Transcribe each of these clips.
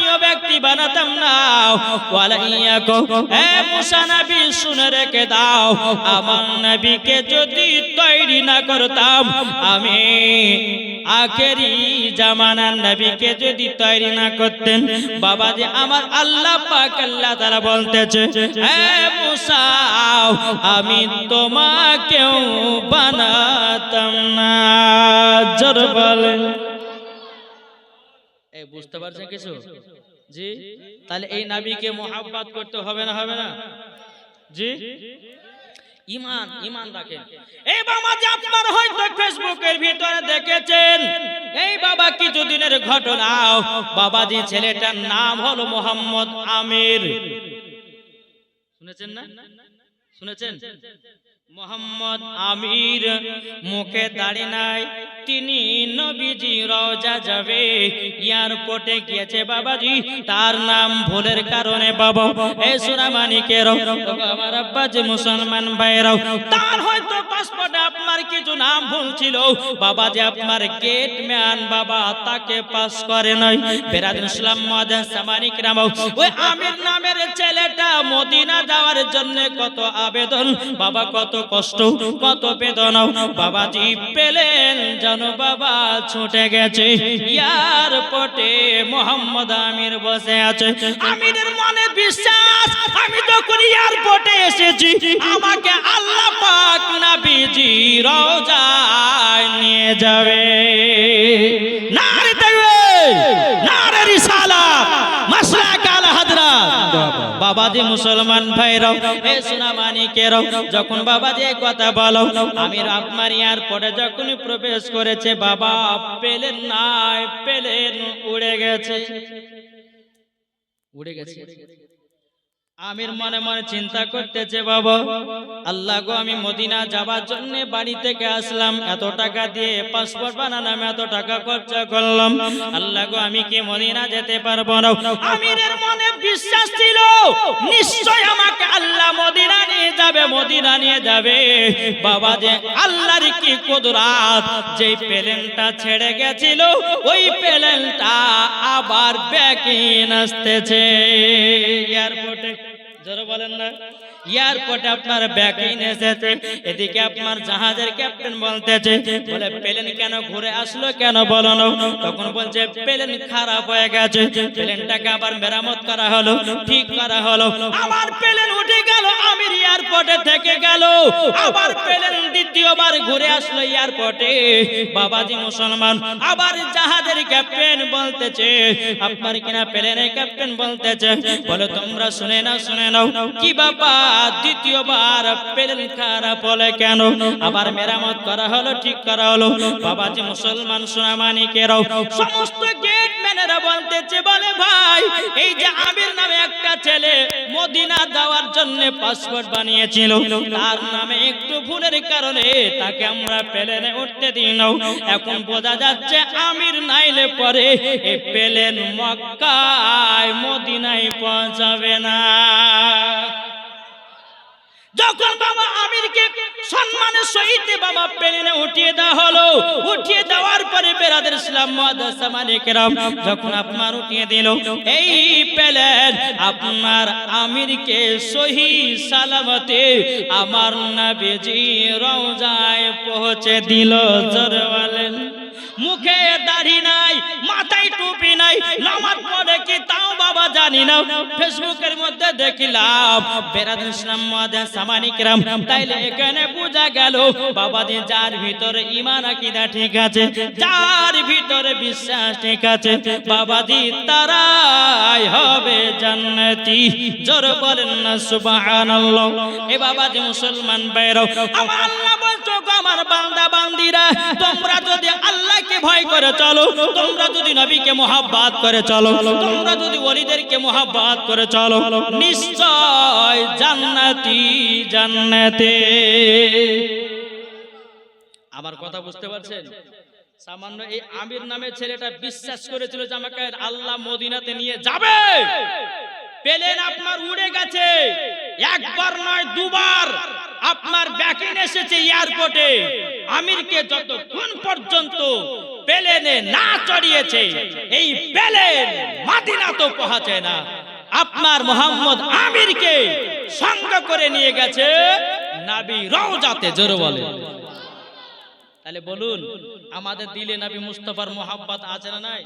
সম্মানীয় ব্যক্তি বানাতাম না। মুসা নবী, শুনে রেখে দাও, আমার নবীকে যদি তৈরি না করতাম, আমি আখেরি জামানার নবীকে যদি তৈরি না করতেন বাবা যে আমার আল্লাহ পাক আল্লাহ তারা বলতেছে আমি তোমাকেও বানাতাম না। জোর বলেন। বুঝতে পারছেন কিছু? জি? তাহলে এই নাবিকে মোহাব্বত করতে হবে না হবে না? জি? ইমান ইমান রাখেন। এই বাবা যে আপনার হয়তো ফেসবুকের ভিতরে দেখেছেন এই বাবা কিছুদিনের ঘটনা। বাবা বাবাজি ছেলেটার নাম হলো মোহাম্মদ আমির। শুনেছেন না? শুনেছেন? মোহাম্মদ আমির, মুখে দাড়ি নাই, তিনি নবীজি রওজা যাবে। এয়ারপোর্টে গিয়েছে বাবাজি, তার নাম ভুলের কারণে বাবা। এই সুরামানিকের আমার আব্বা যে মুসলমান ভাইরাও তার হয়তো পাসপোর্টে আপনার কিছু নাম ভুল ছিল। বাবা যে আপনার গেট ম্যান বাবা তাকে পাস করে নাই। বেরাদুল ইসলাম মাদান সামানিক রাম ওই আমির নামের ছেলেটা মদিনা যাওয়ার জন্য কত আবেদন, বাবা কত কষ্ট, কত বেদনা, বাবাজি পেলেন যেন বাবা ছুটে গেছে। ইয়ার পটে মোহাম্মদ আমির বসে আছে। আমিরের মনে বিশ্বাস, আমি যখন এয়ারপোর্টে এসেছি, আমাকে আল্লাহ পাক নবীজি রওজায় নিয়ে যাবে নারে তাকবীর নারে রিসালাত মাসলাক আল হযরত বাবাজি মুসলমান ভাইরাও, এ সোনা মানিকেরাও যখন বাবাজি কথা বলো আমির আপনার পরে যখন প্রবেশ করেছে, বাবা পেলেন নাই, পেলেন, উড়ে গেছে। উড়ে গেছে। আমির মনে মনে চিন্তা করতেছে বাবা। আল্লাহ গো আমি মদিনা যাবার জন্য বাড়ি থেকে আসলাম। এত টাকা দিয়ে পাসপোর্ট বানালাম এত টাকা খরচা করলাম। আল্লাহ গো আমি কি মদিনা যেতে পারব না? আমিরের মনে বিশ্বাস ছিল। নিশ্চয় আমাকে আল্লাহ মদিনা নিয়ে যাবে মদিনা নিয়ে যাবে। বাবা যে আল্লাহর কি কুদরাত? যেই প্লেনটা ছেড়ে গেছিল ওই প্লেনটা আবার ব্যাকিং আসতেছে। এয়ারপোর্টে না। মেরামত করা হলো, ঠিক করা হলো। উঠে গেল এয়ারপোর্টে থেকে গেল। আবার প্লেন দ্বিতীয়বার ঘুরে আসলো এয়ারপোর্টে। বাবাজি মুসলমান, আবার জাহাজের ক্যাপ্টেন বলতেছে, আপনার কিনা প্লেনের ক্যাপ্টেন বলতেছে? বলে, তোমরা শুনে নাও, শুনে কি বাবা খারাপ হলে কেন? আবার মেরামত করা হলো, ঠিক করা হলো। বাবাজি মুসলমান সমস্ত গেট বলতেছে, বলে ভাই, এই যে আমির নামে একটা ছেলে মদিনা জন্য পাসপোর্ট বানিয়েছিল। তার নামে একটু ভুলের কারণে তাকে আমরা প্লেনে উঠতে দিই নাও এখন বোঝা যাচ্ছে আমির নাইলে পরে এই প্লেন মক্কায়, মদিনায় পৌঁছাবে না। যখন বাবা আমিরকে সম্মানের সহিত বাবা প্লেনে উঠিয়ে দেওয়া হলো, উঠিয়ে দেওয়ার পরে বেরাদের ইসলাম মালিকেরাম। যখন আপনার উঠিয়ে দিল, এই প্লেন আপনার আমিরকে সহি সালামতে আমার নবীজি রওজায় পৌঁছে দিল জোরে মুখে দাড়ি নাই, মাথায় টুপি নাই, নামাজ পড়ে কি তাও বাবা জানি না। ফেসবুকের মধ্যে দেখিলাম, বেরাদ ইসলাম মাদান সামানিকরাম তাইলে এখানে বোঝা গেল। বাবা দিন যার ভিতরে ইমান আকিদা ঠিক আছে, যার ভিতরে বিশ্বাস ঠিক আছে বাবা দি তারাই হবে জান্নাতি। জোর বলেন না, সুবহানাল্লাহ। এ বাবা দি মুসলমান বাইরাও আমার আল্লাহ বলছো আমার বান্দা, বান্দিরা, তোমরা যদি আল্লাহকে ভয় করে, চলো। তোমরা যদি নবীকে মোহাব্বাত করে, চলো। তোমরা যদি ওলিদেরকে মোহাব্বাত করে, চলো। নিশ্চয় জান্নাতি, জান্নাতে। আমার কথা বুঝতে পারছেন? সামান্য এই আমির নামে ছেলেটা বিশ্বাস করেছিল যে আমাকে আল্লাহ মদিনাতে নিয়ে যাবে। পেলেন আপনার উড়ে গেছে। একবার নয়, দুবার। আপনার ব্যাকিং এসেছে এয়ারপোর্টে। আমিরকে যতক্ষণ পর্যন্ত পেলেনে না চড়িয়েছে, এই পেলেন মাদিনা তো পৌঁছে না। আপনার মোহাম্মদ আমিরকে সঙ্গ করে নিয়ে গেছে নাবি রওজাতে, জোরে বলে তাহলে বলুন, আমাদের দিলে নবী মুস্তফার মোহাব্বত আছে না নাই?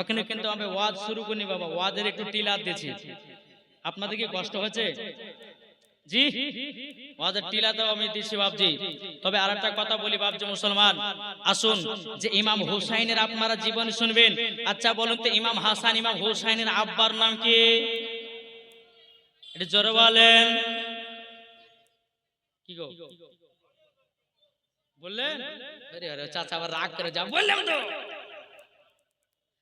ওখানে কিন্তু আমি ওয়াজ শুরু করিনি বাবা, ওয়াজের একটু টিলার দিয়েছি। আপনাদের কি কষ্ট হয়েছে? জি ওয়াজের টিলাতেও আমি দিচ্ছি বাবজি তবে আর একটা কথা বলি বাবজি মুসলমান, আসুন যে ইমাম হুসাইনের আপনারা জীবন শুনবেন। আচ্ছা বলুন তো ইমাম হাসান, ইমাম হুসাইনের আব্বার নাম কি? এটা জোরে বলেন। কি গো? বললেন? আরে আরে, চাচা আবার রাগ করে যা। বললাম তো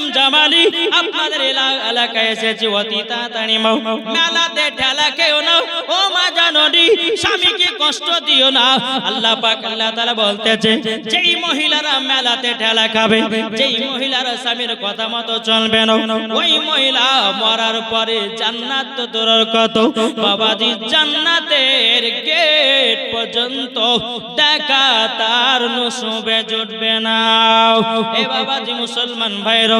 ইসলাম জামালি আপনাদের এলাকায় এসেছি, অতি তাড়াতাড়ি মাও। মেলাতে ঠেলা কেউ না ও মা জাননি, স্বামীকে কষ্ট দিও না। আল্লাহ পাক, আল্লাহ তাআলা বলতেছে, যেই মহিলারা মেলাতে ঠেলা খাবে, যেই মহিলারা স্বামীর কথা মতো চলবে না, ওই মহিলা মরার পরে জান্নাত তো দূরের কত? বাবাজি, জান্নাতের গেট পর্যন্ত দেখা তার নসুবে জুটবে না। এ বাবাজি, মুসলমান ভাইরো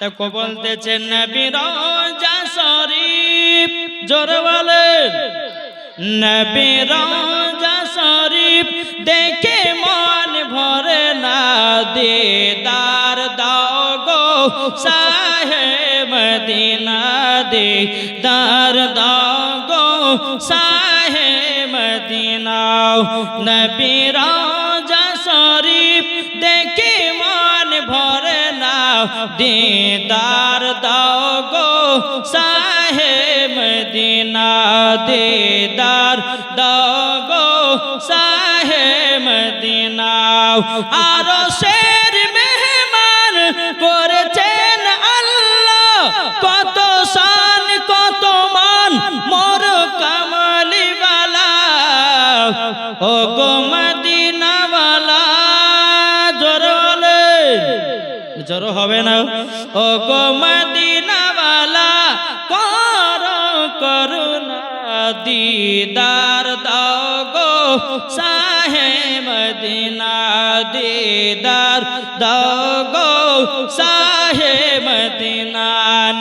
তা কো বলতেছেন নবী রোজা শরীফ। জোর বলেন, নবী রোজা শরীফ দেখে মন ভরে না, দিদার দাও গো সাহে মদিনা দে। দার দাও গো সাহে মদিনা। নবী রোজা দিদার সাহে মদিনা দিদার দাও গো সাহে মদিনা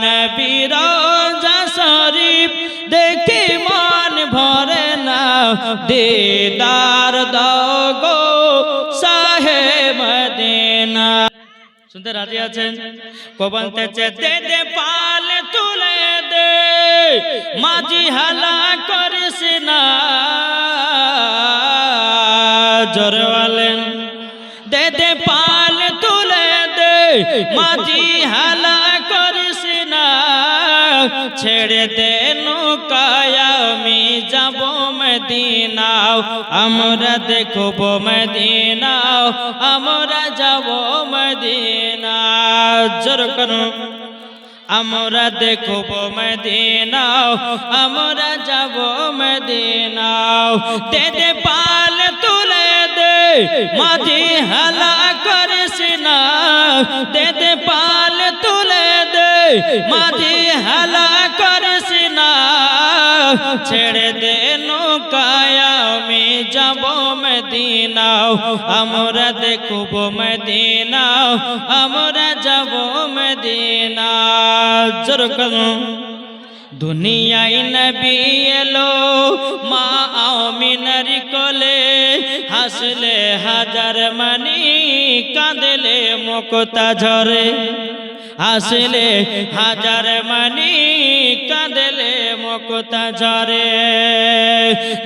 নবী রোজা শরীফ দেখে মন ভরে না দিদার দাও গো সাহে মদিনা। শুনতে রাজি আছেন? কবলতে দে দে পাল তুলে দে। মাঝি হালা করিস না। মাঝি হালা করিস না, ছেড়ে দে নৌকায়, আমি যাব মদিনাও, আমরা দেখব মদিনাও, আমরা যাব মদিনা জোর করো। আমরা দেখব মদিনাও, আমরা যাব মদিনাও। দে দে দে মাঝি হালা করিস না দে দে পাল তুলে দে। মাঝি হালা করিস না, ছেড়ে দে নৌকায়, আমি যাব মদিনাও। আমরা দেখব মদিনাও, আমরা যাব মদিনা জোর করুন দুনিয়ায় নবী এলো, মা আমিনার কোলে হাসলে হাজার মানি, কাঁদলে মুক্তা ঝরে। হাসলে হাজার মানি, কাঁদলে মুক্তা ঝরে।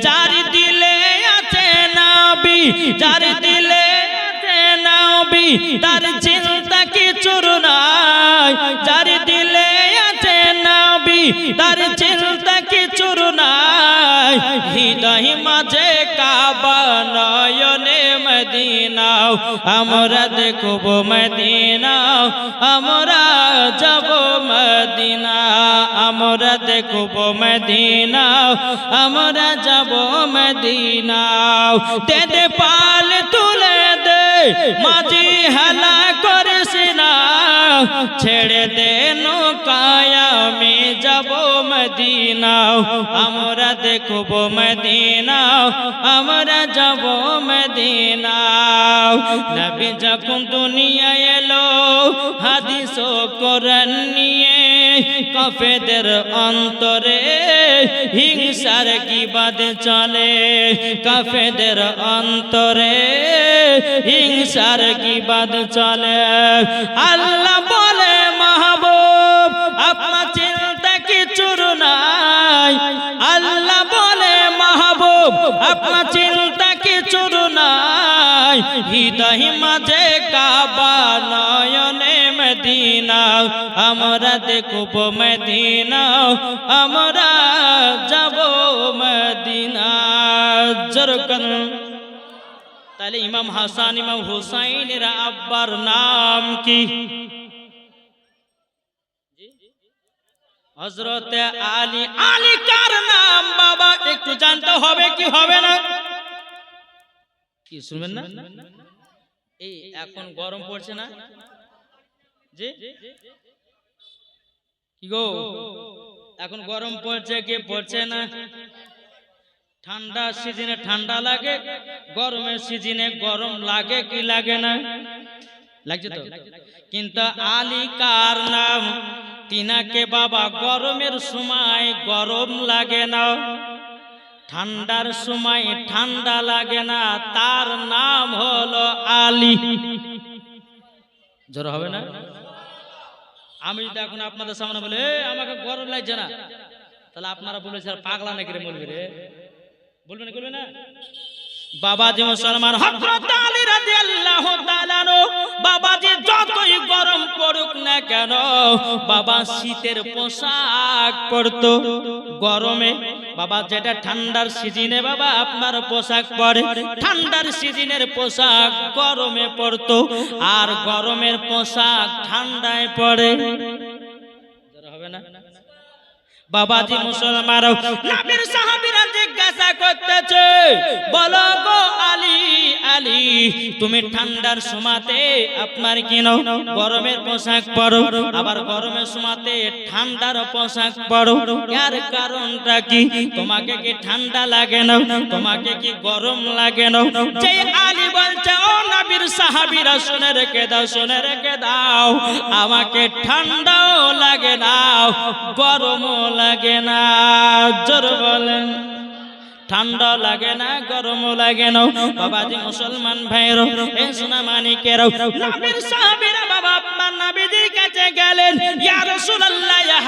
যার দিলে আছে নাবি, যার দিলে আছে নাবি, তার চিন্তা কিছুর নাই। যার তার চিন্তা কিছুর নাই। হৃদয় মাঝে কাবা নয়নে মদিনাও, আমরা দেখব মদিনাও, আমরা যাব মদিনা, আমরা দেখব মদিনাও, আমরা যাব মদিনাও। তেতে পাল তুলে দে, মাঝি হেলা করিস না। ছেড়ে দে নৌকায় আমি যাব মদিনাও, আমরা দেখব মদিনাও, আমরা যাব মদিনাও। নবী যখন দুনিয়া এলো, হাদিস কোরআন নিয়ে কফেদের অন্তরে হিংসার কি বাদ চলে। কফেদের অন্তরে হিংসার কি বাদ চলে। আল্লাহ আপনার চিন্তা কিছুর নাই। হৃদয় মাঝে কাবা নয়নে মদিনা। আমরা দেখব মদিনা। আমরা যাব মদিনা। জরকন তাহলে ইমাম হাসান, ইমাম হুসাইনের আব্বার নাম কি? হজরতে আলী আলী কার নাম বাবা? একটু জানতে হবে কি হবে না? কি শুনবেন না? এই এখন গরম পড়ছে না? জি? কি গো? এখন গরম পড়ছে কি পড়ছে না? ঠান্ডা সিজনে ঠান্ডা লাগে, গরমের সিজনে গরম লাগে কি লাগে না? লাগছে তো? কিন্তু আলী কার নাম? তিনাকে বাবা গরমের সময় গরম লাগে না। ঠান্ডার সময় ঠান্ডা লাগে না, তার নাম হলো আলী। জোর হবে না? আমি যদি এখন আপনাদের সামনে বলে আমাকে গরম লাগছে না। তাহলে আপনারা বলবে স্যার, পাগলা নাকি রে বলবে রে? বলবেন বলবে না? বাবাজি মুসলমান হযরত আলী রাদিয়াল্লাহু আনহু বাবাজি যতই গরম পড়ুক না কেন, বাবা শীতের পোশাক পরতো। গরমে বাবা যেটা ঠান্ডার সিজনে বাবা আপনার পোশাক পরে, ঠান্ডার সিজনের পোশাক গরমে পরতো। আর গরমের পোশাক ঠান্ডায় পড়ে হবে না? বাবাজি মুসলমান নবীর জিজ্ঞাসা করতেছে, বলো গো আলী আলী, তুমি ঠান্ডার সময়তে আপনার কেন গরমের পোশাক পরো, আবার গরমের সময়তে ঠান্ডার পোশাক পরো। এর কারণটা কি? তোমাকে কি ঠান্ডা লাগে না তোমাকে কি গরম লাগে না যে আলী বলছে, ও নবীর সাহাবীরা, শুনে রেখে দাও, শুনে রেখে দাও, আমাকে ঠান্ডাও লাগে না, গরমও লাগে না। জোর বলেন। ঠান্ডা লাগে না গরমও লাগে না। বাবাজি মুসলমান ভাইয়ের এই সোনা মানিকের সাহাবীরা আপনার কাছে গেলেন ইয়া ইয়া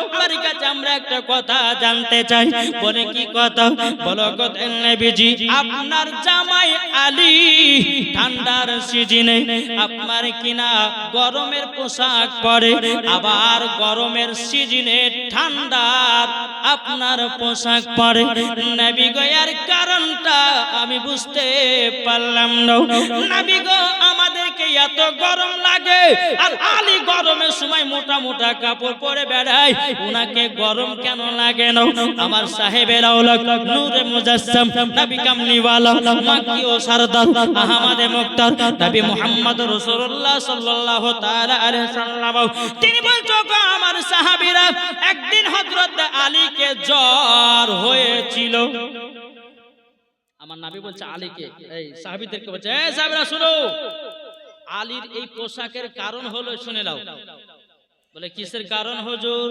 আপনার আমরা কিনা গরমের পোশাক পরে আবার গরমের সিজনে ঠান্ডার আপনার পোশাক পরে নবী গো কারণটা আমি বুঝতে পারলাম না নবী গো আমাদেরকে এত গরম লাগে। আর আলী গরমের সময় মোটা মোটা কাপড় পরে বেড়ায়। ওনাকে গরম কেন লাগে না? আমার সাহেবের নূরে মুজাসসাম, নবী ও মুক্তার, নবী মুহাম্মদ রাসূলুল্লাহ সাল্লাল্লাহু তাআলা আলাইহি সাল্লাম। তিনি আমার সাহাবীরা, একদিন হযরত আলীকে জ্বর হয়েছিল। আমার নাবি বলছে, আলীকে? এই সাহাবিদেরকে বলছে সাহাবিরা, শুনো। আলীর এই পোশাকের কারণ হলো, শুনে নাও। বলে, কিসের কারণ, হুজুর?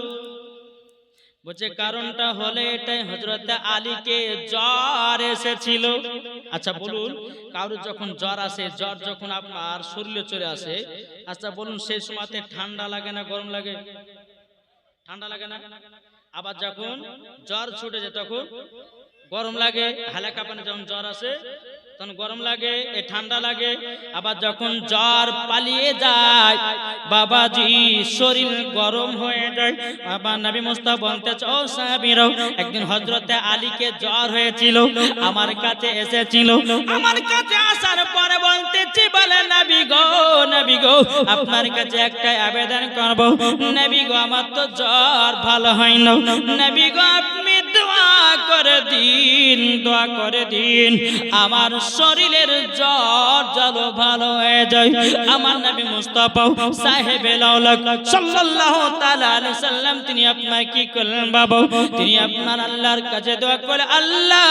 বলছে, কারণটা হলে এটাই হজরত আলীকে জ্বর এসেছিল। আচ্ছা বলুন, কারোর যখন জ্বর আসে, জ্বর যখন আপনার শরীরে চলে আসে আচ্ছা বলুন, সেই সময়তে ঠান্ডা লাগে না, গরম লাগে? ঠান্ডা লাগে না? আবার যখন জ্বর ছুটে যায়, তখন গরম লাগে? হালা কাঁপানে যখন জ্বর আসে তখন গরম লাগে, এ ঠান্ডা লাগে, আবার যখন জ্বর পালিয়ে যায়, বাবাজি শরীর গরম হয়ে যায়। বাবা নবী মুস্তা বলতে একদিন হজরতে আলীকে জ্বর হয়েছিল, আমার কাছে এসেছিল। আমার কাছে আসার পরে বলতেছি, বলে নবী গো নবী গো, আপনার কাছে একটা আবেদন করব। নবী গো, আমার তো জ্বর ভালো হয় না। নবী গো করে দিন, দোয়া করে দিন। আমার শরীরের জ্বর যেন ভালো হয়ে যায়। আমার নবী মুস্তাফা সাহেব সাল্লাল্লাহু তাআলা আলাইহি সাল্লাম, তিনি আপনার কি করলেন বাবা? তিনি আপনার আল্লাহর কাছে দোয়া করে আল্লাহ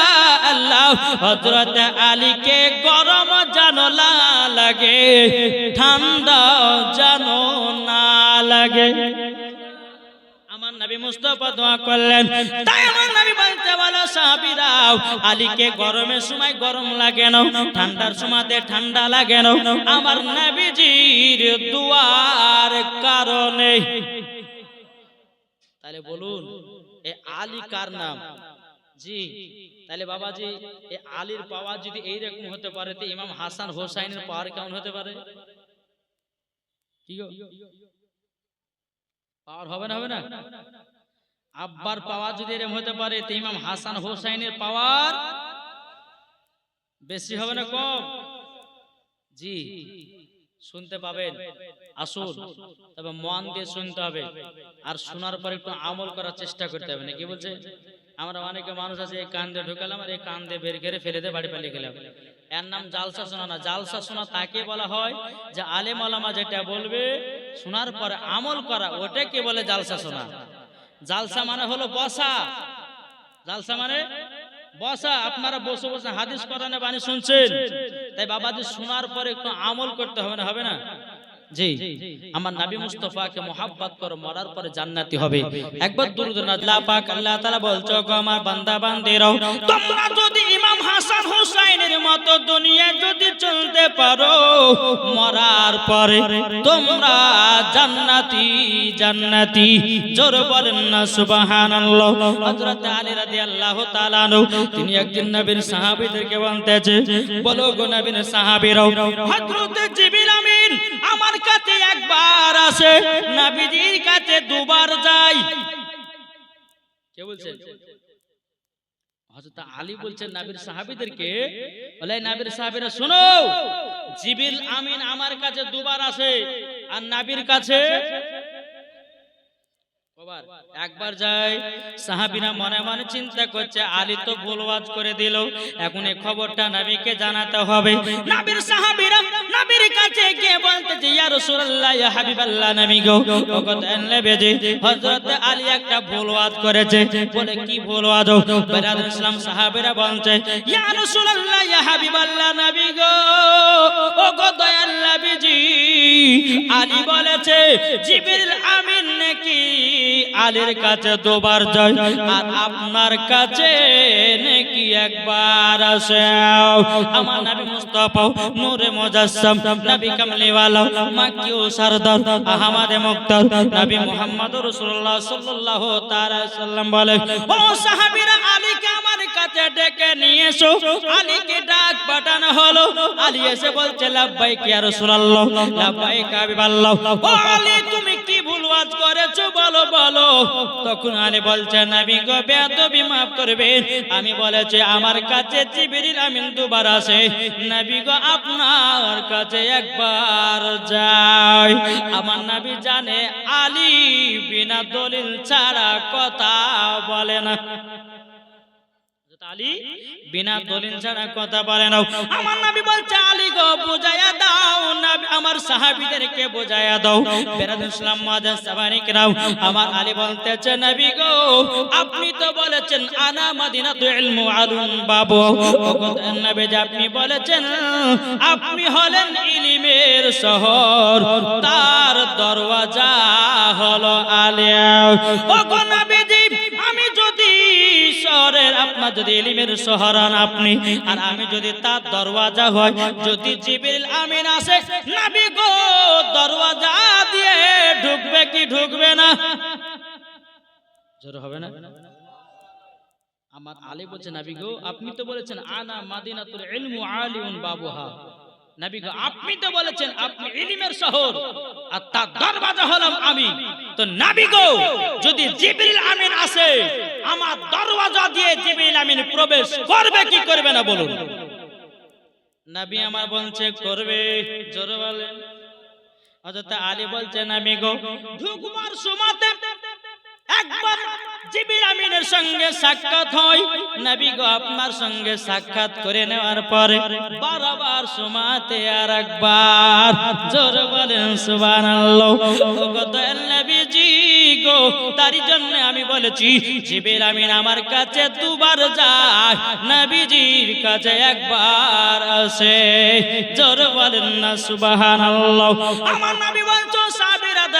আল্লাহ, হযরত আলীকে গরম জানো না লাগে, ঠান্ডা জানো না লাগে। আমার নবী দোয়া করলেন। তাই আমার নবী বলতে বলো আলীকে গরমের সময় গরম লাগে না, ঠান্ডার সময়তে ঠান্ডা লাগে না। আমার নবীজির দুয়ার কারণে। তাহলে বলুন, এ আলী কার নাম? জি, তাহলে বাবাজি, এ আলীর পাওয়ার যদি এইরকম হতে পারে, তো ইমাম হাসান হোসাইনের পাওয়ার কেমন হতে পারে? পাওয়ার হবে না হবে না? আব্বার পাওয়া যদি এরম হতে পারে তো ইমাম হাসান হোসাইনের পাওয়ার বেশি হবে না কম? জি শুনতে পাবেন। আসুন তবে মন দিয়ে শুনতে হবে। আর শোনার পর একটু আমল করার চেষ্টা করতে হবে না কি বলছে? আমরা অনেকে মানুষ আছে, এই কান দিয়ে ঢুকালাম আর এই কান দিয়ে বের করে ফেলে দিয়ে বাড়ি পালিয়ে গেলাম। এর নাম জালসা শোনা না, জালসা শোনা তাকে বলা হয় যে আলেম আলামা যেটা বলবে, শোনার পরে আমল করা, ওটাকে বলে জালসা শোনা। জালসা মানে হলো বসা। জালসা মানে বসা। আপনারা বসে বসে হাদিস কোরআনে বাণী শুনছেন, তাই বাবাজি শোনার পরে একটু আমল করতে হবে না হবে না? জি আমার নবী মুস্তাফাকে মোহাব্বত করো মরার পরে জান্নাতি হবে। একবার দুরুদ আল্লাহ পাক আল্লাহ তাআলা বলছো গো আমার বান্দা বান্দিরাও তোমরা যদি ইমাম হাসান হুসাইনের মতো দুনিয়া যদি চলতে পারো মরার পরে তোমরা জান্নাতি জান্নাতি। জোর বলেন না সুবহানাল্লাহ। হযরত আলী রাদিয়াল্লাহু তাআলা তিনি একদিন নবীর সাহাবীদেরকে বলতেছে বলো গো নবীর সাহাবীরাও হযরত জিবরিল আমিন আমার কাছে একবার আসে, নাবিজির কাছে দুবার যাই কে হযরত আলী বলছেন, নাবির সাহাবীদেরকে, বলে, নাবির সাহাবীরা, শোনো, জিবিল আমিন আমার কাছে দুবার আসে, আর নাবির কাছে? একবার যায় সাহাবিরা মনে মনে চিন্তা করছে আলী তো ভুলওয়াজ করে দিল। এখন এই খবরটা নবীকে জানাতে হবে। নবীর সাহাবিরা নবীর কাছে গিয়ে বলতেছে ইয়া রাসূলুল্লাহ ইয়া হাবিবাল্লাহ নবী গো। ওগো নবীজি হযরত আলী একটা ভুলওয়াজ করেছে। বলে কি ভুলওয়াজ বেরাদ ইসলাম সাহাবিরা বলছে ইয়া রাসূলুল্লাহ ইয়া হাবিবাল্লাহ নবী গো। ওগো দয়াল নবীজি আলী বলেছে জিবরিল আমিন নাকি আলীর কাছে দুবার যায় আর আপনার কাছে নাকি একবার আসে। আমার নবী মুস্তাফা নূরে মুজাসসাম নবী কামলিওয়ালা মাক্কি ও সরদার, আহমদ মুক্তার, নবী মুহাম্মদ রাসূলুল্লাহ সাল্লাল্লাহু তাআলা সাল্লাম বলে, ও সাহাবীরা, আলীকে আমার কাছে ডেকে নিয়ে এসো। আলীকে ডাক পাঠানো হলো। আলী এসে বলছে, লাব্বাইক ইয়া রাসূলুল্লাহ, লাব্বাইক হাবিবাল্লাহ। ও আলী, তুমি কি করেছ? বলো বলো। তখন আলী বলছেন আমি গো তুমি মাফ করবে। আমি বলেছি, আমার কাছে জিবরিল আমিন দুবার আসে। নবী গো, আপনার কাছে একবার যাই আমার নবী জানে, আলী বিনা দলিল ছাড়া কথা বলে না। আলী বিনা দলিল ছাড়া কথা বলে না। আমার নবী বলছে আলী গো বুঝায়া দাও। নবী আমার সাহাবীদেরকে বুঝায়া দাও। বেরাদুল ইসলাম মাদান রাও আমার আলী বলতেছে নবী গো আপনি তো বলেছেন আনা মাদিনাতু ইলমু বাবু। নবী যে আপনি বলেছেন আপনি হলেন ইলিমের শহর। তার দরওয়াজা হলো আলিয়া। আমি যদি শহরের আপনার যদি ইলিমের শহর হন আপনি, আর আমি যদি তার দরওয়াজা হয় যদি জিবরিল আমিন আসে, নবী গো, দরওয়াজা দিয়ে ঢুকবে কি ঢুকবে না? জোর হবে না? আমার আলী বলছে, নবী গো, আপনি তো বলেছেন, আনা মাদিনাতুল ইলমু আলিউন বাবুহা। নবী গো আপনি তো বলেছেন আপনি ইলমের শহর। আর তার দরওয়াজা হলাম আমি। তো নবী গো যদি জিবরিল আমিন আসে আমার দরওয়াজা দিয়ে জিবরিল আমিন প্রবেশ করবে কি করবে না বলুন? নবী আমার বলছে করবে। জোরে বলেন। হযরত আলী বলছে নবী গো ঢুকবার সময়তে একবার জিবির আমিনের সঙ্গে সাক্ষাৎ হয়। নবী গো আপনার সঙ্গে সাক্ষাৎ করে নেওয়ার পরে বারবার সুমাতে আর একবার জোর বলেন নবীজি গো তারই জন্য আমি বলেছি, জিবির আমিন আমার কাছে দুবার যায়, নবীজির কাছে একবার আসে। জোর বলেন না, সুবহানাল্লাহ। আমার নবী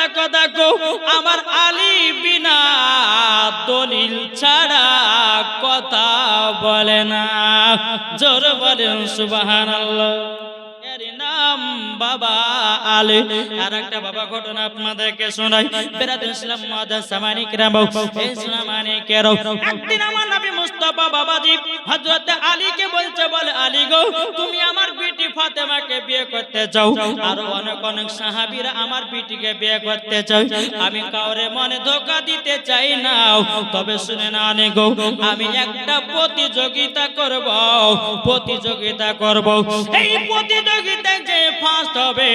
দেখো দেখো আমার আলী বিনা দলিল ছাড়া কথা বলে না। জোর বলেন নাম বাবা আলী। আর একটা বাবা ঘটনা আপনাদেরকে শোনাই। আলীকে বলছে, বলে, আলী গো, তুমি আমার ফাতেমাকে বিয়ে করতে চাও আর অনেক অনেক সাহাবীরা আমার বিটিকে বিয়ে করতে চাই আমি কাউরে মনে ধোকা দিতে চাই না। তবে শুনে না অনেক গো, আমি একটা প্রতিযোগিতা করব প্রতিযোগিতা করব। এই প্রতিযোগিতায় যে ফার্স্ট হবে,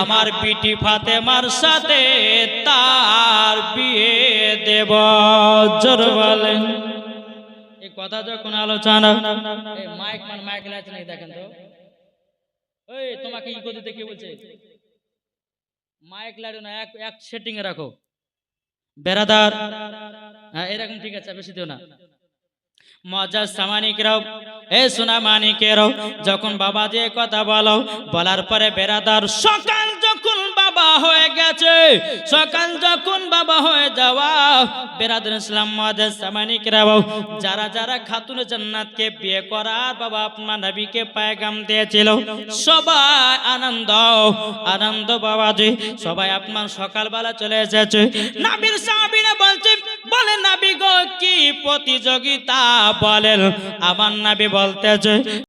আমার বিটি ফাতেমার সাথে তার বিয়ে দেব। জোর বলেন। এই কথা যখন আলোচনা মাইক মান মাইক লাগছে নাকি দেখেন তো। ওই তোমাকে ই দিতে কে বলছে মাইক লাড়ো না এক এক সেটিং এ রাখো। বেরাদার হ্যাঁ এরকম ঠিক আছে বেশি দিও না। মজা সামানিকেরাও এ সোনা মানিকেরাও যখন বাবা দিয়ে কথা বলো বলার পরে বেরাদার সকাল বাবা হয়ে গেছে। সকাল যখন বাবা হয়ে যাওয়া, বেরাদার ইসলাম যারা যারা খাতুন জান্নাতকে বিয়ে করার বাবা আপনার নবীকে পায়গাম দিয়েছিল, সবাই আনন্দ আনন্দ বাবা বাবাজি সবাই আপনার সকালবেলা চলে এসেছে। নাবির সাহাবীরা বলছে, বলে নাবি গো, কি প্রতিযোগিতা বলেন? আমার নাবি বলতেছে